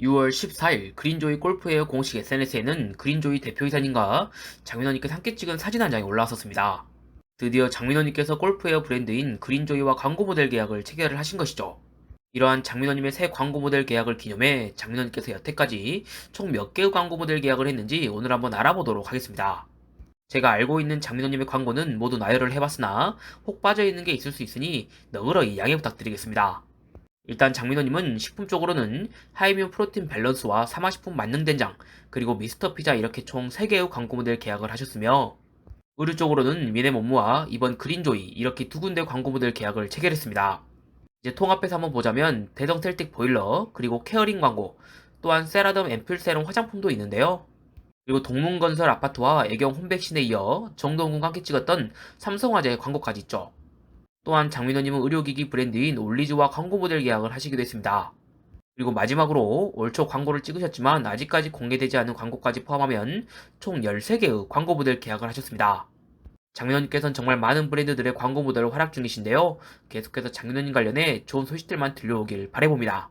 6월 14일 그린조이 골프웨어 공식 SNS에는 그린조이 대표이사님과 장민호님께서 함께 찍은 사진 한 장이 올라왔었습니다. 드디어 장민호님께서 골프웨어 브랜드인 그린조이와 광고 모델 계약을 체결을 하신 것이죠. 이러한 장민호님의 새 광고 모델 계약을 기념해 장민호님께서 여태까지 총 몇 개의 광고 모델 계약을 했는지 오늘 한번 알아보도록 하겠습니다. 제가 알고 있는 장민호님의 광고는 모두 나열을 해봤으나 혹 빠져있는 게 있을 수 있으니 너그러이 양해 부탁드리겠습니다. 일단 장민호님은 식품 쪽으로는 하이뮤 프로틴 밸런스와 사마식품 만능된장 그리고 미스터 피자 이렇게 총 3개의 광고 모델 계약을 하셨으며 의류 쪽으로는 미네모무와 이번 그린조이 이렇게 두 군데 광고 모델 계약을 체결했습니다. 이제 통합해서 한번 보자면 대성 셀틱 보일러 그리고 케어링 광고 또한 세라덤 앰플 세럼 화장품도 있는데요. 그리고 동문건설 아파트와 애경 홈백신에 이어 정동군과 함께 찍었던 삼성화재 광고까지 있죠. 또한 장민호님은 의료기기 브랜드인 올리즈와 광고 모델 계약을 하시기도 했습니다. 그리고 마지막으로 올 초 광고를 찍으셨지만 아직까지 공개되지 않은 광고까지 포함하면 총 13개의 광고 모델 계약을 하셨습니다. 장민호님께서는 정말 많은 브랜드들의 광고 모델을 활약 중이신데요. 계속해서 장민호님 관련해 좋은 소식들만 들려오길 바라봅니다.